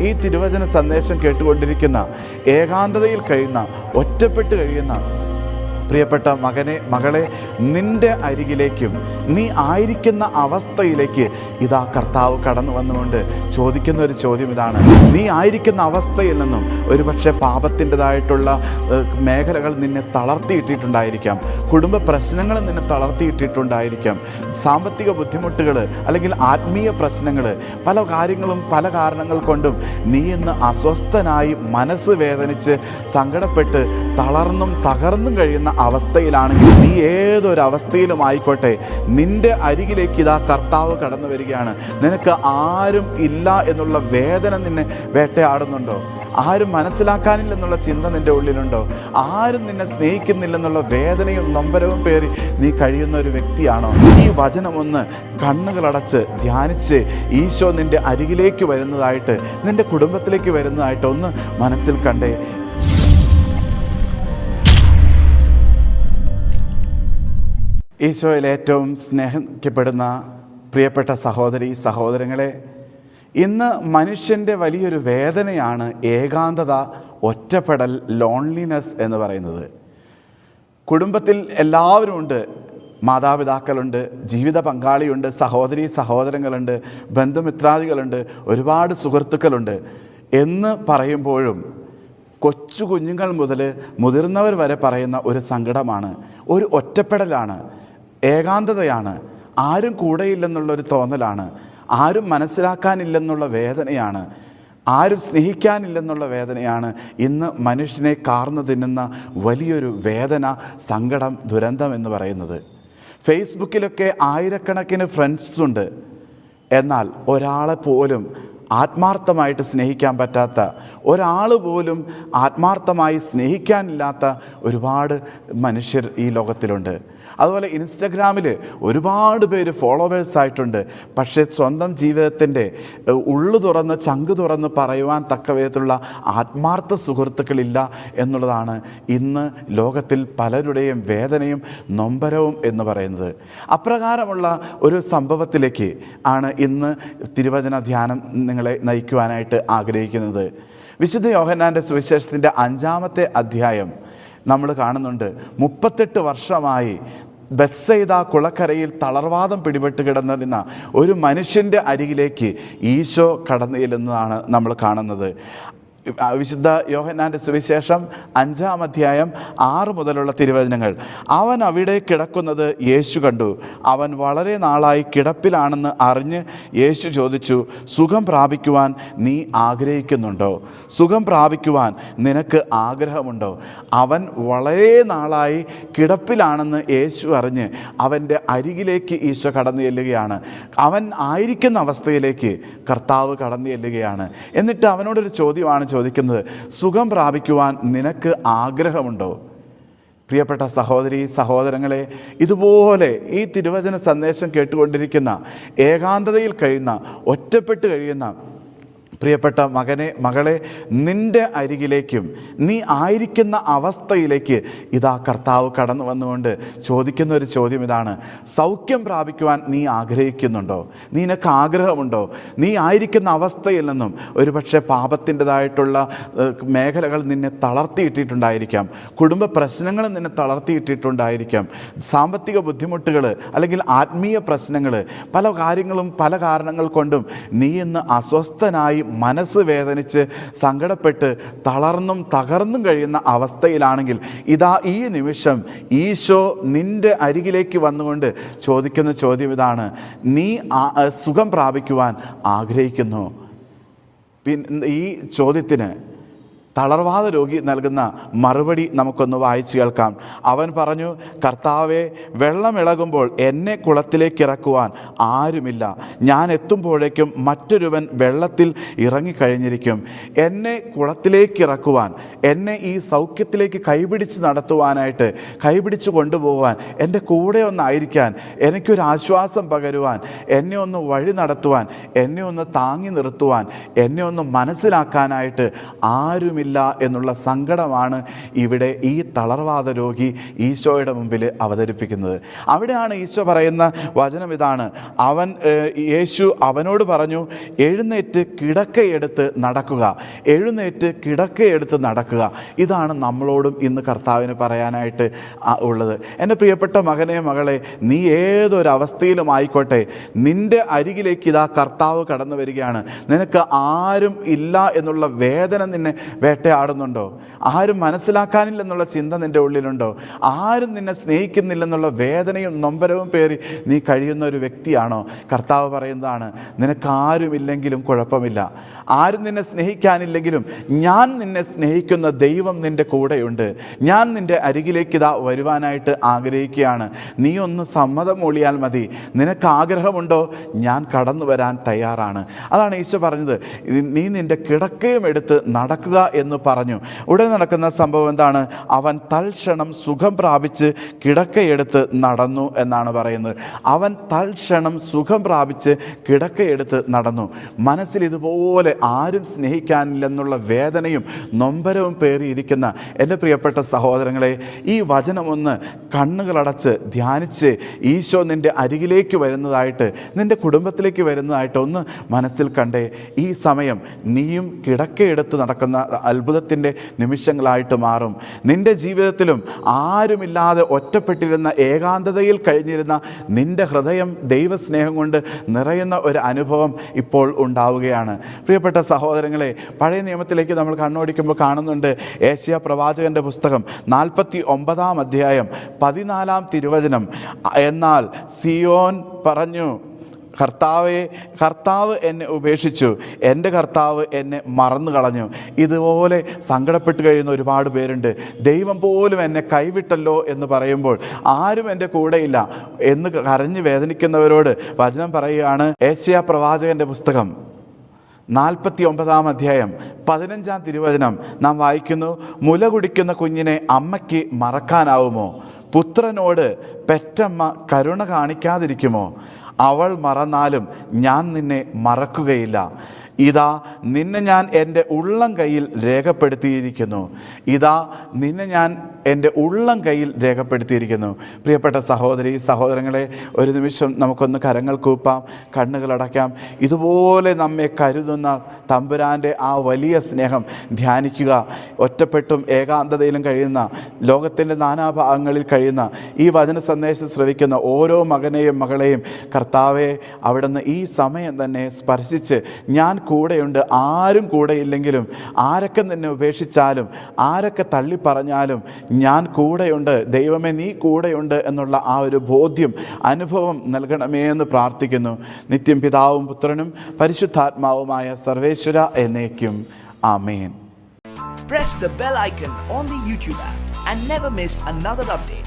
ഈ തിരുവചന സന്ദേശം കേട്ടുകൊണ്ടിരിക്കുന്ന ഏകാന്തതയിൽ കഴിയുന്ന ഒറ്റപ്പെട്ട് കഴിയുന്ന പ്രിയപ്പെട്ട മകനെ മകളെ നിന്റെ അരികിലേക്കും നീ ആയിരിക്കുന്ന അവസ്ഥയിലേക്ക് ഇതാ കർത്താവ് കടന്നു വന്നുകൊണ്ട് ചോദിക്കുന്ന ഒരു ചോദ്യം ഇതാണ്. നീ ആയിരിക്കുന്ന അവസ്ഥയിൽ നിന്നും ഒരുപക്ഷെ പാപത്തിന്റെതായിട്ടുള്ള മേഖലകൾ നിന്നെ തളർത്തിയിട്ടിട്ടുണ്ടായിരിക്കാം. കുടുംബ പ്രശ്നങ്ങൾ നിന്നെ തളർത്തിയിട്ടിട്ടുണ്ടായിരിക്കാം. സാമ്പത്തിക ബുദ്ധിമുട്ടുകൾ അല്ലെങ്കിൽ ആത്മീയ പ്രശ്നങ്ങൾ പല കാര്യങ്ങളും പല കാരണങ്ങൾ കൊണ്ടും നീ ഇന്ന് അസ്വസ്ഥനായി മനസ്സ് വേദനിച്ച് സങ്കടപ്പെട്ട് തളർന്നും തകർന്നും കഴിയുന്ന അവസ്ഥയിലാണെങ്കിൽ നീ ഏതൊരവസ്ഥയിലും ആയിക്കോട്ടെ. നിന്റെ അരികിലേക്ക് ഇതാ കർത്താവ് കടന്നു വരികയാണ്. നിനക്ക് ആരും ഇല്ല എന്നുള്ള വേദന നിന്നെ വേട്ടയാടുന്നുണ്ടോ? ആരും മനസ്സിലാക്കാനില്ലെന്നുള്ള ചിന്ത നിന്റെ ഉള്ളിലുണ്ടോ? ആരും നിന്നെ സ്നേഹിക്കുന്നില്ലെന്നുള്ള വേദനയും നൊമ്പരവും പേറി നീ കഴിയുന്ന ഒരു വ്യക്തിയാണോ? ഈ വചനമൊന്ന് കണ്ണുകളടച്ച് ധ്യാനിച്ച് ഈശോ നിന്റെ അരികിലേക്ക് വരുന്നതായിട്ട് നിന്റെ കുടുംബത്തിലേക്ക് വരുന്നതായിട്ട് ഒന്ന് മനസ്സിൽ കണ്ടേ. ഈശോയിൽ ഏറ്റവും സ്നേഹിക്കപ്പെടുന്ന പ്രിയപ്പെട്ട സഹോദരി സഹോദരങ്ങളെ ഇന്ന് മനുഷ്യന്റെ വലിയൊരു വേദനയാണ് ഏകാന്തത ഒറ്റപ്പെടൽ ലോൺലിനെസ് എന്ന് പറയുന്നത്. കുടുംബത്തിൽ എല്ലാവരും ഉണ്ട്. മാതാപിതാക്കളുണ്ട് ജീവിത പങ്കാളിയുണ്ട് സഹോദരി സഹോദരങ്ങളുണ്ട് ബന്ധുമിത്രാദികളുണ്ട് ഒരുപാട് സുഹൃത്തുക്കളുണ്ട്. എന്ന് പറയുമ്പോഴും കൊച്ചു കുഞ്ഞുങ്ങൾ മുതൽ മുതിർന്നവർ വരെ പറയുന്ന ഒരു സങ്കടമാണ് ഒരു ഒറ്റപ്പെടലാണ്. ഏകാന്തതയാണ്. ആരും കൂടെയില്ലെന്നുള്ളൊരു തോന്നലാണ്. ആരും മനസ്സിലാക്കാനില്ലെന്നുള്ള വേദനയാണ്. ആരും സ്നേഹിക്കാനില്ലെന്നുള്ള വേദനയാണ്. ഇന്ന് മനുഷ്യനെ കാർന്നു തിന്നുന്ന വലിയൊരു വേദന സങ്കടം ദുരന്തം എന്ന് പറയുന്നത്. ഫേസ്ബുക്കിലൊക്കെ ആയിരക്കണക്കിന് ഫ്രണ്ട്സ് ഉണ്ട്. എന്നാൽ ഒരാളെ പോലും ആത്മാർത്ഥമായിട്ട് സ്നേഹിക്കാൻ പറ്റാത്ത ഒരാൾ പോലും ആത്മാർത്ഥമായി സ്നേഹിക്കാനില്ലാത്ത ഒരുപാട് മനുഷ്യർ ഈ ലോകത്തിലുണ്ട്. അതുപോലെ ഇൻസ്റ്റഗ്രാമിൽ ഒരുപാട് പേര് ഫോളോവേഴ്സ് ആയിട്ടുണ്ട്. പക്ഷേ സ്വന്തം ജീവിതത്തിന്റെ ഉള്ളു തുറന്ന് ചങ്ക് തുറന്ന് പറയുവാൻ തക്ക വിധത്തിലുള്ള ആത്മാർത്ഥ സുഹൃത്തുക്കളില്ല എന്നുള്ളതാണ് ഇന്ന് ലോകത്തിൽ പലരുടെയും വേദനയും നൊമ്പരവും എന്ന് പറയുന്നത്. അപ്രകാരമുള്ള ഒരു സംഭവത്തിലേക്ക് ആണ് ഇന്ന് തിരുവചന ധ്യാനം നിങ്ങളെ നയിക്കുവാനായിട്ട് ആഗ്രഹിക്കുന്നത്. വിശുദ്ധ യോഹന്നാന്റെ സുവിശേഷത്തിന്റെ അഞ്ചാമത്തെ അധ്യായം നമ്മൾ കാണുന്നുണ്ട്. മുപ്പത്തെട്ട് വർഷമായി ബത്സൈദ കുളക്കരയിൽ തളർവാദം പിടിപെട്ട് കിടന്നിരുന്ന ഒരു മനുഷ്യന്റെ അരികിലേക്ക് ഈശോ കടന്നു ചെല്ലുന്നതാണ് നമ്മൾ കാണുന്നത്. വിശുദ്ധ യോഹന്നാന്റെ സുവിശേഷം അഞ്ചാം അധ്യായം ആറ് മുതലുള്ള തിരുവചനങ്ങൾ. അവൻ അവിടെ കിടക്കുന്നത് യേശു കണ്ടു. അവൻ വളരെ നാളായി കിടപ്പിലാണെന്ന് അറിഞ്ഞ് യേശു ചോദിച്ചു സുഖം പ്രാപിക്കുവാൻ നീ ആഗ്രഹിക്കുന്നുണ്ടോ? സുഖം പ്രാപിക്കുവാൻ നിനക്ക് ആഗ്രഹമുണ്ടോ? അവൻ വളരെ നാളായി കിടപ്പിലാണെന്ന് യേശു അറിഞ്ഞ് അവന്റെ അരികിലേക്ക് ഈശോ കടന്നു ചെല്ലുകയാണ്. അവൻ ആയിരിക്കുന്ന അവസ്ഥയിലേക്ക് കർത്താവ് കടന്നു ചെല്ലുകയാണ്. എന്നിട്ട് അവനോടൊരു ചോദ്യമാണ് ചോദിക്കുന്നത് സുഖം പ്രാപിക്കുവാൻ നിനക്ക് ആഗ്രഹമുണ്ടോ? പ്രിയപ്പെട്ട സഹോദരി സഹോദരങ്ങളെ ഇതുപോലെ ഈ തിരുവചന സന്ദേശം കേട്ടുകൊണ്ടിരിക്കുന്ന ഏകാന്തതയിൽ കഴിയുന്ന ഒറ്റപ്പെട്ട് കഴിയുന്ന പ്രിയപ്പെട്ട മകനെ മകളെ നിന്റെ അരികിലേക്കും നീ ആയിരിക്കുന്ന അവസ്ഥയിലേക്ക് ഇതാ കർത്താവ് കടന്നു വന്നുകൊണ്ട് ചോദിക്കുന്ന ഒരു ചോദ്യം ഇതാണ്. സൗഖ്യം പ്രാപിക്കുവാൻ നീ ആഗ്രഹിക്കുന്നുണ്ടോ? നിനക്ക് ആഗ്രഹമുണ്ടോ? നീ ആയിരിക്കുന്ന അവസ്ഥയിൽ നിന്നും ഒരുപക്ഷെ പാപത്തിന്റെതായിട്ടുള്ള മേഖലകൾ നിന്നെ തളർത്തിയിട്ടിട്ടുണ്ടായിരിക്കാം. കുടുംബ പ്രശ്നങ്ങൾ നിന്നെ തളർത്തിയിട്ടിട്ടുണ്ടായിരിക്കാം. സാമ്പത്തിക ബുദ്ധിമുട്ടുകൾ അല്ലെങ്കിൽ ആത്മീയ പ്രശ്നങ്ങൾ പല കാര്യങ്ങളും പല കാരണങ്ങൾ കൊണ്ടും നീ ഇന്ന് അസ്വസ്ഥനായി മനസ്സ് വേദനിച്ച് സങ്കടപ്പെട്ട് തളർന്നും തകർന്നും കഴിയുന്ന അവസ്ഥയിലാണെങ്കിൽ ഇതാ ഈ നിമിഷം ഈശോ നിന്റെ അരികിലേക്ക് വന്നുകൊണ്ട് ചോദിക്കുന്ന ചോദ്യം ഇതാണ്. നീ സുഖം പ്രാപിക്കുവാൻ ആഗ്രഹിക്കുന്നു. പിന്നെ ഈ ചോദ്യത്തിന് തളർവാദ രോഗി നൽകുന്ന മറുപടി നമുക്കൊന്ന് വായിച്ചു കേൾക്കാം. അവൻ പറഞ്ഞു കർത്താവെ വെള്ളമിളകുമ്പോൾ എന്നെ കുളത്തിലേക്ക് ഇറക്കുവാൻ ആരുമില്ല. ഞാൻ എത്തുമ്പോഴേക്കും മറ്റൊരുവൻ വെള്ളത്തിൽ ഇറങ്ങിക്കഴിഞ്ഞിരിക്കും. എന്നെ കുളത്തിലേക്ക് ഇറക്കുവാൻ എന്നെ ഈ സൗഖ്യത്തിലേക്ക് കൈപിടിച്ച് നടത്തുവാനായിട്ട് കൈപിടിച്ച് കൊണ്ടുപോകാൻ എന്റെ കൂടെ ഒന്നായിരിക്കാൻ എനിക്കൊരു ആശ്വാസം പകരുവാൻ എന്നെ ഒന്ന് വഴി നടത്തുവാൻ എന്നെ ഒന്ന് താങ്ങി നിർത്തുവാൻ എന്നെ ഒന്ന് മനസ്സിലാക്കാനായിട്ട് ആരുമില്ല. ആരുമില്ല എന്നുള്ള സങ്കടമാണ് ഇവിടെ ഈ തളർവാദ രോഗി ഈശോയുടെ മുമ്പിൽ അവതരിപ്പിക്കുന്നത്. അവിടെയാണ് ഈശോ പറയുന്ന വചനം ഇതാണ്. അവൻ യേശു അവനോട് പറഞ്ഞു എഴുന്നേറ്റ് കിടക്കയെടുത്ത് നടക്കുക. എഴുന്നേറ്റ് കിടക്കയെടുത്ത് നടക്കുക. ഇതാണ് നമ്മളോടും ഇന്ന് കർത്താവിന് പറയാനായിട്ട് ഉള്ളത്. എന്റെ പ്രിയപ്പെട്ട മകനെ മകളെ നീ ഏതൊരവസ്ഥയിലും ആയിക്കോട്ടെ. നിന്റെ അരികിലേക്ക് ഇതാ കർത്താവ് കടന്നു വരികയാണ്. നിനക്ക് ആരും ഇല്ല എന്നുള്ള വേദന നിന്നെ വേട്ടയാടുന്നുണ്ടോ ആരും മനസ്സിലാക്കാനില്ലെന്നുള്ള ചിന്ത നിന്റെ ഉള്ളിലുണ്ടോ? ആരും നിന്നെ സ്നേഹിക്കുന്നില്ലെന്നുള്ള വേദനയും നൊമ്പരവും പേറി നീ കഴിയുന്ന ഒരു വ്യക്തിയാണോ? കർത്താവ് പറയുന്നതാണ് നിനക്കാരുമില്ലെങ്കിലും കുഴപ്പമില്ല. ആരും നിന്നെ സ്നേഹിക്കാനില്ലെങ്കിലും ഞാൻ നിന്നെ സ്നേഹിക്കുന്ന ദൈവം നിന്റെ കൂടെയുണ്ട്. ഞാൻ നിന്റെ അരികിലേക്ക് ഇതാ വരുവാനായിട്ട് ആഗ്രഹിക്കുകയാണ്. നീ ഒന്ന് സമ്മതം മൂളിയാൽ മതി. നിനക്ക് ആഗ്രഹമുണ്ടോ? ഞാൻ കടന്നു വരാൻ തയ്യാറാണ്. അതാണ് ഈശോ പറഞ്ഞത്. നീ നിന്റെ കിടക്കയും എടുത്ത് നടക്കുക എന്ന് പറഞ്ഞു. ഉടൻ നടക്കുന്ന സംഭവം എന്താണ്? അവൻ തൽക്ഷണം സുഖം പ്രാപിച്ച് കിടക്കയെടുത്ത് നടന്നു എന്നാണ് പറയുന്നത്. അവൻ തൽക്ഷണം സുഖം പ്രാപിച്ച് കിടക്കയെടുത്ത് നടന്നു. മനസ്സിൽ ഇതുപോലെ ആരും സ്നേഹിക്കാനില്ലെന്നുള്ള വേദനയും നൊമ്പരവും പേറിയിരിക്കുന്ന എന്റെ പ്രിയപ്പെട്ട സഹോദരങ്ങളെ ഈ വചനമൊന്ന് കണ്ണുകളടച്ച് ധ്യാനിച്ച് ഈശോ നിന്റെ അരികിലേക്ക് വരുന്നതായിട്ട് നിന്റെ കുടുംബത്തിലേക്ക് വരുന്നതായിട്ട് ഒന്ന് മനസ്സിൽ കണ്ടേ. ഈ സമയം നീയും കിടക്കയെടുത്ത് നടക്കുന്ന അത്ഭുതത്തിന്റെ നിമിഷങ്ങളായിട്ട് മാറും. നിന്റെ ജീവിതത്തിലും ആരുമില്ലാതെ ഒറ്റപ്പെട്ടിരുന്ന ഏകാന്തതയിൽ കഴിഞ്ഞിരുന്ന നിന്റെ ഹൃദയം ദൈവസ്നേഹം കൊണ്ട് നിറയുന്ന ഒരു അനുഭവം ഇപ്പോൾ ഉണ്ടാവുകയാണ്. പ്രിയപ്പെട്ട സഹോദരങ്ങളെ പഴയ നിയമത്തിലേക്ക് നമ്മൾ കണ്ണോടിക്കുമ്പോൾ കാണുന്നുണ്ട് ഏഷ്യ പ്രവാചകന്റെ പുസ്തകം നാൽപ്പത്തി ഒമ്പതാം അധ്യായം പതിനാലാം തിരുവചനം. എന്നാൽ സിയോൻ പറഞ്ഞു കർത്താവെ കർത്താവ് എന്നെ ഉപേക്ഷിച്ചു. എന്റെ കർത്താവ് എന്നെ മറന്നു കളഞ്ഞു ഇതുപോലെ സങ്കടപ്പെട്ട് കഴിയുന്ന ഒരുപാട് പേരുണ്ട്. ദൈവം പോലും എന്നെ കൈവിട്ടല്ലോ എന്ന് പറയുമ്പോൾ ആരും എന്റെ കൂടെയില്ല എന്ന് കരഞ്ഞു വേദനിക്കുന്നവരോട് വചനം പറയുകയാണ് ഏഷ്യ പ്രവാചകന്റെ പുസ്തകം നാൽപ്പത്തി ഒമ്പതാം അധ്യായം പതിനഞ്ചാം തിരുവചനം നാം വായിക്കുന്നു മുല കുടിക്കുന്ന കുഞ്ഞിനെ അമ്മയ്ക്ക് മറക്കാനാവുമോ? പുത്രനോട് പെറ്റമ്മ കരുണ കാണിക്കാതിരിക്കുമോ? അവൾ മറന്നാലും ഞാൻ നിന്നെ മറക്കുകയില്ല. ഇതാ നിന്നെ ഞാൻ എന്റെ ഉള്ളം കയ്യിൽ രേഖപ്പെടുത്തിയിരിക്കുന്നു. ഇതാ നിന്നെ ഞാൻ എന്റെ ഉള്ളം കയ്യിൽ രേഖപ്പെടുത്തിയിരിക്കുന്നു. പ്രിയപ്പെട്ട സഹോദരി സഹോദരങ്ങളെ ഒരു നിമിഷം നമുക്കൊന്ന് കരങ്ങൾ കൂപ്പാം കണ്ണുകളടക്കാം ഇതുപോലെ നമ്മെ കരുതുന്ന തമ്പുരാന്റെ ആ വലിയ സ്നേഹം ധ്യാനിക്കുക. ഒറ്റപ്പെട്ടും ഏകാന്തതയിലും കഴിയുന്ന ലോകത്തിന്റെ നാനാഭാഗങ്ങളിൽ കഴിയുന്ന ഈ വചന സന്ദേശം ശ്രവിക്കുന്ന ഓരോ മകനെയും മകളെയും കർത്താവെ അവിടുന്ന് ഈ സമയം തന്നെ സ്പർശിച്ച് ഞാൻ കൂടെയുണ്ട്. ആരും കൂടെയില്ലെങ്കിലും ആരൊക്കെ നിന്നെ ഉപേക്ഷിച്ചാലും ആരൊക്കെ തള്ളിപ്പറഞ്ഞാലും ഞാൻ കൂടെയുണ്ട്. ദൈവമേ നീ കൂടെയുണ്ട് എന്നുള്ള ആ ഒരു ബോധ്യം അനുഭവം നൽകണമേ എന്ന് പ്രാർത്ഥിക്കുന്നു. നിത്യം പിതാവും പുത്രനും പരിശുദ്ധാത്മാവുമായ സർവേശ്വര എന്നേക്കും. ആമേൻ. Press the bell icon on the YouTube app and never miss another update.